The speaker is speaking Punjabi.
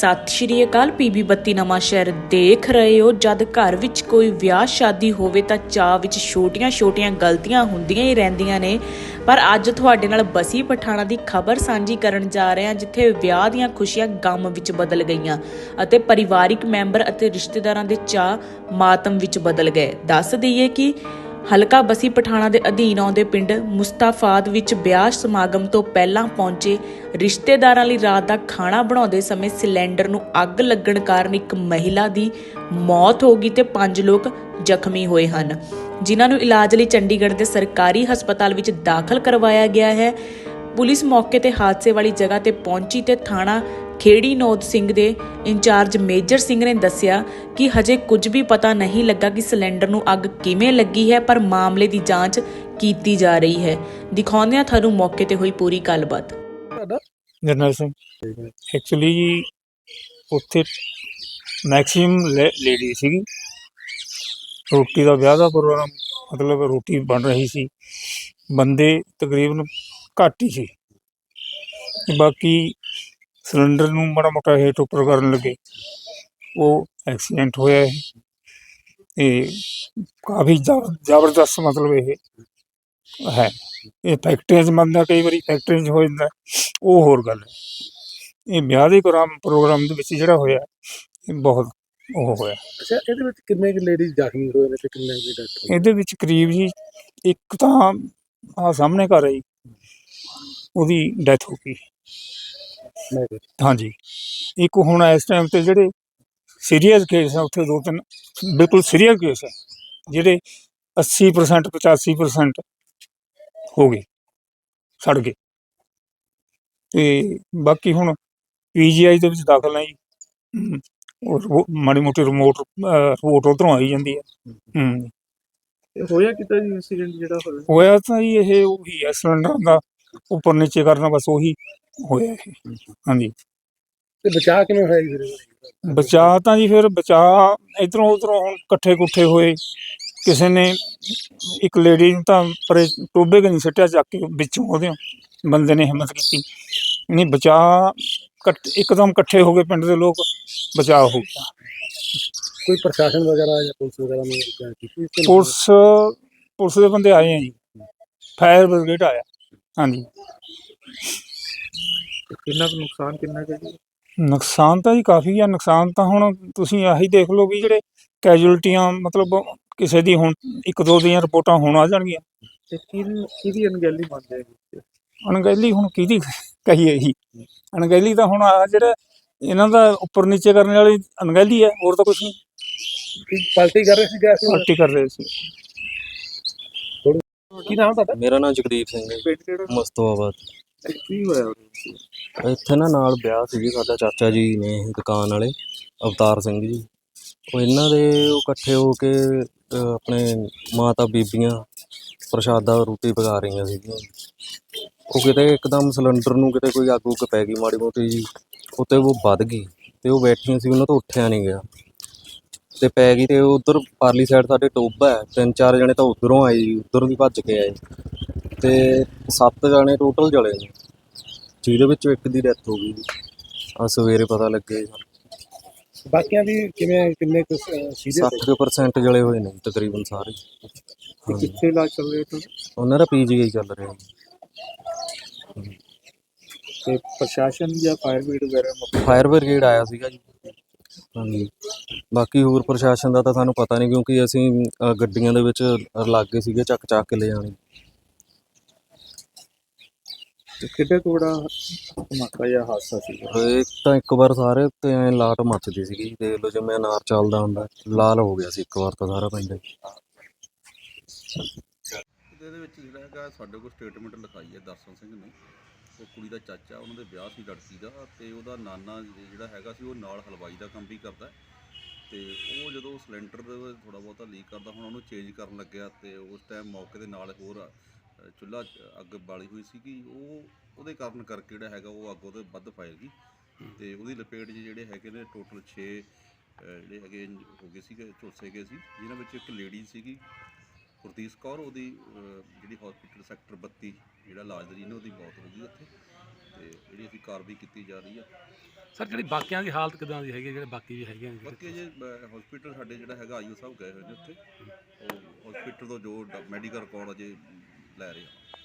ਸਤਿ ਸ਼੍ਰੀ ਅਕਾਲ ਪੀਬੀ ਬੱਤੀ ਨਵਾਂ ਸ਼ਹਿਰ ਦੇਖ ਰਹੇ ਹੋ। ਜਦ ਘਰ ਵਿੱਚ ਕੋਈ ਵਿਆਹ ਸ਼ਾਦੀ ਹੋਵੇ ਤਾਂ ਚਾਹ ਵਿੱਚ ਛੋਟੀਆਂ-ਛੋਟੀਆਂ ਗਲਤੀਆਂ ਹੁੰਦੀਆਂ ਹੀ ਰਹਿੰਦੀਆਂ ਨੇ। ਪਰ ਅੱਜ ਤੁਹਾਡੇ ਨਾਲ ਬਸੀ ਪਠਾਣਾ ਦੀ ਖਬਰ ਸਾਂਝੀ ਕਰਨ ਜਾ ਰਹੇ ਹਾਂ, ਜਿੱਥੇ ਵਿਆਹ ਦੀਆਂ ਖੁਸ਼ੀਆਂ ਗਮ ਵਿੱਚ ਬਦਲ ਗਈਆਂ ਅਤੇ ਪਰਿਵਾਰਿਕ ਮੈਂਬਰ ਅਤੇ ਰਿਸ਼ਤੇਦਾਰਾਂ ਦੇ ਚਾਹ ਮਾਤਮ ਵਿੱਚ ਬਦਲ ਗਏ। ਦੱਸ ਦਈਏ ਕਿ ਹਲਕਾ ਬਸੀ ਪਠਾਣਾ ਦੇ ਅਧੀਨ ਆਉਂਦੇ ਪਿੰਡ ਮੁਸਤਾਫਾਦ ਵਿੱਚ ਵਿਆਹ ਸਮਾਗਮ ਤੋਂ ਪਹਿਲਾਂ ਪਹੁੰਚੇ ਰਿਸ਼ਤੇਦਾਰਾਂ ਲਈ ਰਾਤ ਦਾ ਖਾਣਾ ਬਣਾਉਂਦੇ ਸਮੇਂ ਸਿਲੰਡਰ ਨੂੰ ਅੱਗ ਲੱਗਣ ਕਾਰਨ ਇੱਕ ਮਹਿਲਾ ਦੀ ਮੌਤ ਹੋ ਗਈ ਤੇ ਪੰਜ ਲੋਕ ਜ਼ਖਮੀ ਹੋਏ ਹਨ, ਜਿਨ੍ਹਾਂ ਨੂੰ ਇਲਾਜ ਲਈ ਚੰਡੀਗੜ੍ਹ ਦੇ ਸਰਕਾਰੀ ਹਸਪਤਾਲ ਵਿੱਚ ਦਾਖਲ ਕਰਵਾਇਆ ਗਿਆ ਹੈ। ਪੁਲਿਸ ਮੌਕੇ ਤੇ ਹਾਦਸੇ ਵਾਲੀ ਜਗ੍ਹਾ ਤੇ ਪਹੁੰਚੀ ਤੇ ਥਾਣਾ ਖੇੜੀ ਨੌਦ ਸਿੰਘ ਦੇ ਇੰਚਾਰਜ ਮੇਜਰ ਸਿੰਘ ਨੇ ਦੱਸਿਆ ਕਿ ਹਜੇ ਕੁਝ ਵੀ ਪਤਾ ਨਹੀਂ ਲੱਗਾ ਕਿ ਸਿਲੰਡਰ ਨੂੰ ਅੱਗ ਕਿਵੇਂ ਲੱਗੀ ਹੈ ਪਰ ਮਾਮਲੇ ਦੀ ਜਾਂਚ ਕੀਤੀ ਜਾ ਰਹੀ ਹੈ। ਦਿਖਾਉਂਦੇ ਹਾਂ ਤੁਹਾਨੂੰ ਮੌਕੇ ਤੇ ਹੋਈ ਪੂਰੀ ਗੱਲਬਾਤ। ਜਰਨਲ ਸਿੰਘ। ਐਕਚੁਅਲੀ ਜੀ ਉੱਥੇ ਮੈਕਸਿਮਮ ਲੇਡੀ ਸੀਗੀ। ਰੋਟੀ ਦਾ ਵਿਆਹ ਦਾ ਪ੍ਰੋਗਰਾਮ ਮਤਲਬ ਰੋਟੀ ਬਣ ਰਹੀ ਸੀ। ਬੰਦੇ ਤਕਰੀਬਨ ਘੱਟ ਹੀ ਸੀ। ਬਾਕੀ ਸਿਲੰਡਰ ਨੂੰ ਮਾੜਾ ਮੋਟਾ ਹੇਠ ਉੱਪਰ ਕਰਨ ਲੱਗੇ। ਉਹ ਐਕਸੀਡੈਂਟ ਹੋਇਆ ਹੈ ਤੇ ਕਾਫੀ ਜ਼ਬ- ਜ਼ਬਰਦਸਤ ਮਤਲਬ ਇਹ ਹੈ। ਇਹ ਫੈਕਟਰੀਆਂ 'ਚ ਮੰਨਦਾ ਕਈ ਵਾਰੀ ਫੈਕਟਰੀਆਂ 'ਚ ਹੋ ਜਾਂਦਾ। ਉਹ ਹੋਰ ਗੱਲ ਹੈ। ਇਹ ਵਿਆਹ ਦੇ ਪ੍ਰੋਗਰਾਮ ਪ੍ਰੋਗਰਾਮ ਦੇ ਵਿੱਚ ਜਿਹੜਾ ਹੋਇਆ ਇਹ ਬਹੁਤ ਉਹ ਹੋਇਆ। ਅੱਛਾ ਇਹਦੇ ਵਿੱਚ ਕਿੰਨੇ ਕੁ ਲੇਡੀਜ਼ ਜ਼ਖਮੀ ਹੋਏ ਨੇ ਤੇ ਕਿੰਨੇ ਡੈਥ ਹੋਈ ਇਹਦੇ ਵਿੱਚ ਕਰੀਬ ਜੀ ਇੱਕ ਤਾਂ ਆ ਸਾਹਮਣੇ ਘਰ ਹੈ ਜੀ ਉਹਦੀ ਡੈਥ ਹੋ ਗਈ। ਹਾਂਜੀ। ਇੱਕ ਹੁਣ ਇਸ ਟਾਈਮ ਤੇ ਜਿਹੜੇ ਸੀਰੀਅਸ ਕੇਸ ਆ ਉੱਥੇ ਦੋ ਤਿੰਨ ਬਿਲਕੁਲ ਸੀਰੀਅਸ ਕੇਸ ਆ ਜਿਹੜੇ 80% 85% ਹੋ ਗਏ ਸੜ ਗਏ। ਤੇ ਬਾਕੀ ਹੁਣ ਪੀਜੀਆਈ ਦੇ ਵਿੱਚ ਦਾਖਲ ਹੈ ਜੀ। ਉਹ ਮਾੜੀ ਮੋਟੀ ਰਿਮੋਟ ਰਿਪੋਰਟ ਉਧਰੋਂ ਆਈ ਜਾਂਦੀ ਹੈ। ਇਹ ਹੋਇਆ ਕਿਤਾ ਜੀ ਇਨਸੀਡੈਂਟ ਜਿਹੜਾ ਹੋਇਆ? ਹੋਇਆ ਤਾਂ ਜੀ ਇਹ ਉਹੀ ਹੈ ਸਿਲੰਡਰ ਦਾ ਉੱਪਰ ਨੀਚੇ ਕਰਨਾ ਬਸ ਉਹੀ ਹੋਇਆ ਇਹ ਹਾਂਜੀ। ਤੇ ਬਚਾਅ ਕਿਵੇਂ ਹੋਇਆ ਜੀ ਫਿਰ? ਬਚਾ ਤਾਂ ਜੀ ਫਿਰ ਬਚਾ ਇਧਰੋਂ ਉਧਰੋਂ ਹੁਣ ਇਕੱਠੇ ਕੁੱਠੇ ਹੋਏ। ਕਿਸੇ ਨੇ ਇੱਕ ਲੇਡੀ ਨੂੰ ਤਾਂ ਪਰੇ ਟੋਬੇ ਕਨੀ ਸਿੱਟਿਆ ਚੱਕ ਕੇ ਵਿੱਚੋਂ ਉਹਦੇ ਬੰਦੇ ਨੇ ਹਿੰਮਤ ਕੀਤੀ। ਨਹੀਂ ਬਚਾ ਇੱਕਦਮ ਇਕੱਠੇ ਹੋ ਗਏ ਪਿੰਡ ਦੇ ਲੋਕ ਬਚਾਅ ਹੋ ਗਿਆ। ਕੋਈ ਪ੍ਰਸ਼ਾਸਨ ਵਗੈਰਾ ਜਾਂ ਪੁਲਿਸ ਵਗੈਰਾ ਨੇ ਕੀਤੀ ਨਹੀਂ? ਪੁਲਿਸ ਪੁਲਿਸ ਦੇ ਬੰਦੇ ਆਏ ਆ ਜੀ। ਫਾਇਰ ਬ੍ਰਿਗੇਡ ਆਇਆ। ਹਾਂਜੀ। ਕਿੰਨਾ ਕੁ ਨੁਕਸਾਨ ਕਿੰਨਾ ਕੁ ਜੀ? ਨੁਕਸਾਨ ਤਾਂ ਜੀ ਕਾਫੀ ਆ ਨੁਕਸਾਨ ਤਾਂ ਹੁਣ ਤੁਸੀਂ ਆਹੀ ਦੇਖ ਲਓ ਵੀ ਜਿਹੜੇ ਕੈਜੂਅਲਟੀਆਂ ਮਤਲਬ ਕਿਸੇ ਦੀ ਹੁਣ ਇੱਕ ਦੋ ਦੀਆਂ ਰਿਪੋਰਟਾਂ ਹੁਣ ਆ ਜਾਣਗੀਆਂ। ਤੇ ਕਿਹਦੀ ਕਿਹਦੀ ਅਣਗਹਿਲੀ ਮੰਨਦੇ ਆ ਅਣਗਹਿਲੀ ਹੁਣ ਕਿਹਦੀ ਕਹੀਏ ਜੀ? ਅਣਗਹਿਲੀ ਤਾਂ ਹੁਣ ਆ ਜਿਹੜਾ ਇਹਨਾਂ ਦਾ ਉੱਪਰ ਨੀਚੇ ਕਰਨ ਵਾਲੀ ਅਣਗਹਿਲੀ ਹੈ ਹੋਰ ਤਾਂ ਕੁਝ ਨਹੀਂ। ਕੀ ਪਾਰਟੀ ਕਰ ਰਹੇ ਸੀ ਗੈਸ ਪਾਰਟੀ ਕਰ ਰਹੇ ਸੀ। ਕੀ ਨਾਮ ਤੁਹਾਡਾ? ਮੇਰਾ ਨਾਮ ਜਗਦੀਪ ਸਿੰਘ ਹੈ ਪਿੰਡ ਕਿਹੜਾ? ਮਸਤੋਆਬਾਦ ਤੇ ਕੀ ਹੋਇਆ ਉਰੇ? ਇੱਥੇ ਨਾ ਨਾਲ ਵਿਆਹ ਸੀਗੇ ਸਾਡਾ ਚਾਚਾ ਜੀ ਨੇ ਦੁਕਾਨ ਵਾਲੇ, ਅਵਤਾਰ ਸਿੰਘ ਜੀ। ਉਹ ਇਹਨਾਂ ਦੇ ਉਹ ਇਕੱਠੇ ਹੋ ਕੇ ਆਪਣੇ ਮਾਤਾ ਬੀਬੀਆਂ ਪ੍ਰਸ਼ਾਦਾ ਰੋਟੀ ਪਕਾ ਰਹੀਆਂ ਸੀਗੀਆਂ। ਉਹ ਕਿਤੇ ਇੱਕਦਮ ਸਿਲੰਡਰ ਨੂੰ ਕਿਤੇ ਕੋਈ ਅੱਗ ਉੱਗ ਪੈ ਗਈ ਮਾੜੀ ਮੋਟੀ ਜੀ ਉੱਤੇ ਉਹ ਵੱਧ ਗਈ ਤੇ ਉਹ ਬੈਠੀਆਂ ਸੀ, ਉਹਨਾਂ ਤੋਂ ਉੱਠਿਆ ਨਹੀਂ ਗਿਆ। ਤੇ ਪੈ ਗਈ ਤੇ ਉਧਰ ਪਾਰਲੀ ਸਾਈਡ ਸਾਡੇ ਟੋਬਾ ਹੈ, ਤਿੰਨ ਚਾਰ ਜਣੇ ਤਾਂ ਉਧਰੋਂ ਆਏ ਜੀ, ਉਧਰ ਦੀ ਭੱਜ ਕੇ ਆਏ। ਤੇ ਸੱਤ ਜਣੇ ਟੋਟਲ ਜਲੇ ਨੇ। ਜਿਹਦੇ ਵਿੱਚੋਂ ਇੱਕ ਦੀ ਡੈਥ ਹੋ ਗਈ ਆ ਸਵੇਰੇ ਪਤਾ ਲੱਗੇ ਬਾਕੀਆਂ ਦੀ ਕਿਵੇਂ ਕਿੰਨੇ ਕੁ ਸੀਰੀਅਸ 60% ਜਲੇ ਹੋਏ ਨੇ ਤਕਰੀਬਨ ਸਾਰੇ। ਹਾਂਜੀ। ਕਿੱਥੇ ਇਲਾਜ ਚੱਲ ਰਿਹਾ ਤੁਹਾਡਾ ਉਹਨਾਂ ਦਾ ਪੀਜੀਆਈ ਚੱਲ ਰਿਹਾ ਤੇ ਪ੍ਰਸ਼ਾਸਨ ਜਾਂ ਫਾਇਰ ਬ੍ਰਿਗੇਡ ਵਗੈਰਾ ਮੌਕੇ ਫਾਇਰ ਬ੍ਰਿਗੇਡ ਆਇਆ ਸੀਗਾ ਜੀ। ਹਾਂਜੀ। ਬਾਕੀ ਹੋਰ ਪ੍ਰਸ਼ਾਸਨ ਦਾ ਤਾਂ ਸਾਨੂੰ ਪਤਾ ਨਹੀਂ ਕਿਉਂਕਿ ਅਸੀਂ ਅ, ਗੱਡੀਆਂ ਦੇ ਵਿੱਚ ਲੱਗੇ ਸੀਗੇ ਚੱਕ ਚੱਕ ਕੇ ਲੈ ਜਾਣੇ। ਤੇ ਕਿੱਡੇ ਕੁ ਬੜਾ ਧਮਾਕਾ ਜਾਂ ਹਾਦਸਾ ਸੀਗਾ ਇੱਕ ਤਾਂ ਇੱਕ ਵਾਰ ਸਾਰੇ ਤੇ ਐ ਲਾਟ ਮੱਚਦੀ ਸੀਗੀ ਦੇਖ ਲਓ ਜਿਵੇਂ ਅਨਾਰ ਚੱਲਦਾ ਹੁੰਦਾ ਲਾਲ ਹੋ ਗਿਆ ਸੀ ਇੱਕ ਵਾਰ ਤਾਂ ਸਾਰਾ ਪਿੰਡ। ਇਹਦੇ ਵਿੱਚ ਜਿਹੜਾ ਹੈਗਾ ਸਾਡੇ ਕੋਲ ਸਟੇਟਮੈਂਟ ਲਿਖਾਈ ਹੈ ਦਰਸ਼ਨ ਸਿੰਘ ਨੇ। ਉਹ ਕੁੜੀ ਦਾ ਚਾਚਾ ਉਹਨਾਂ ਦੇ ਵਿਆਹ ਸੀ ਲੜਕੀ ਦਾ ਤੇ ਉਹਦਾ ਨਾਨਾ ਜਿਹੜਾ ਹੈਗਾ ਸੀ ਉਹ ਨਾਲ ਹਲਵਾਈ ਦਾ ਕੰਮ ਵੀ ਕਰਦਾ। ਹੈ। ਤੇ ਉਹ ਜਦੋਂ ਸਿਲੰਡਰ ਥੋੜਾ ਬਹੁਤਾ ਲੀਕ ਕਰਦਾ ਹੁਣ ਉਹਨੂੰ ਚੇਂਜ ਕਰਨ ਲੱਗਿਆ ਤੇ ਉਸ ਟਾਈਮ ਮੌਕੇ ਦੇ ਨਾਲ ਹੋਰ ਚੁੱਲ੍ਹਾ ਅੱਗ ਬਾਲੀ ਹੋਈ ਸੀਗੀ। ਉਹ ਉਹਦੇ ਕਾਰਨ ਕਰਕੇ ਜਿਹੜਾ ਹੈਗਾ ਉਹ ਅੱਗ ਉਹਦੇ ਵੱਧ ਫੈਲ ਗਈ। ਤੇ ਉਹਦੀ ਲਪੇਟ 'ਚ ਜਿਹੜੇ ਹੈਗੇ ਨੇ ਟੋਟਲ 6 ਜਿਹੜੇ ਹੈਗੇ ਹੋ ਗਏ ਸੀਗੇ ਝੁਲਸੇ ਗਏ ਸੀ। ਜਿਨ੍ਹਾਂ ਵਿੱਚ ਇੱਕ ਲੇਡੀ ਸੀਗੀ ਗੁਰਦੀਸ਼ ਕੌਰ। ਉਹਦੀ ਜਿਹੜੀ ਹਸਪੀਟਲ ਸੈਕਟਰ 32 ਜਿਹੜਾ ਰਹੀ ਨੇ ਉਹਦੀ ਮੌਤ ਹੋ ਗਈ ਉੱਥੇ। ਤੇ ਜਿਹੜੀ ਅਸੀਂ ਕਾਰਵਾਈ ਕੀਤੀ ਜਾ ਰਹੀ ਆ। ਸਰ ਜਿਹੜੀ ਬਾਕੀਆਂ ਦੀ ਹਾਲਤ ਕਿਦਾਂ ਦੀ ਹੈਗੀ ਹੈ, ਜਿਹੜੇ ਬਾਕੀ ਵੀ ਹੈਗੇ ਜਿਹੜੇ? ਬਾਕੀ ਜੇ ਹਸਪੀਟਲ ਸਾਡੇ ਜਿਹੜਾ ਹੈਗਾ ਆਈਓ ਸਾਹਿਬ ਗਏ ਹੋਏ ਨੇ ਉੱਥੇ। ਉਹ ਹਸਪੀਟਲ ਤੋਂ ਜੋ ਮੈਡੀਕਲ ਰਿਕਾਰਡ ਅਜੇ ਲੈ ਰਹੇ ਆ